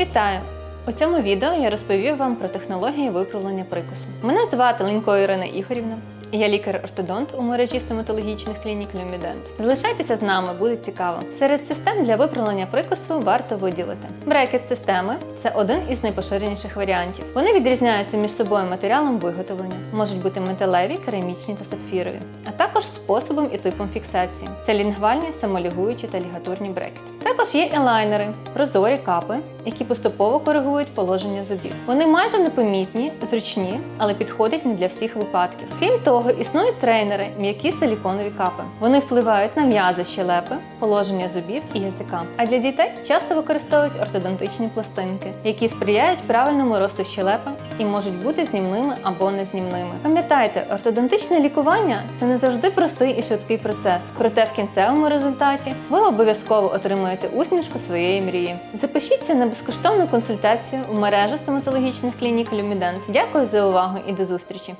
Вітаю! У цьому відео я розповів вам про технології виправлення прикусу. Мене звати Ленько Ірина Ігорівна. Я лікар-ортодонт у мережі стоматологічних клінік Люмідент. Залишайтеся з нами, буде цікаво. Серед систем для виправлення прикусу варто виділити. Брекет-системи це один із найпоширеніших варіантів. Вони відрізняються між собою матеріалом виготовлення, можуть бути металеві, керамічні та сапфірові, а також способом і типом фіксації. Це лінгвальні, самолігуючі та лігатурні брекети. Також є елайнери, прозорі капи, які поступово коригують положення зубів. Вони майже непомітні, зручні, але підходять не для всіх випадків. Крім того, існують трейнери, м'які силіконові капи. Вони впливають на м'язи щелепи, положення зубів і язика. А для дітей часто використовують ортодонтичні пластинки, які сприяють правильному росту щелепи і можуть бути знімними або незнімними. Пам'ятайте, ортодонтичне лікування це не завжди простий і швидкий процес. Проте в кінцевому результаті ви обов'язково отримаєте усмішку своєї мрії. Запишіться на безкоштовну консультацію у мережі стоматологічних клінік Люмідент. Дякую за увагу і до зустрічі!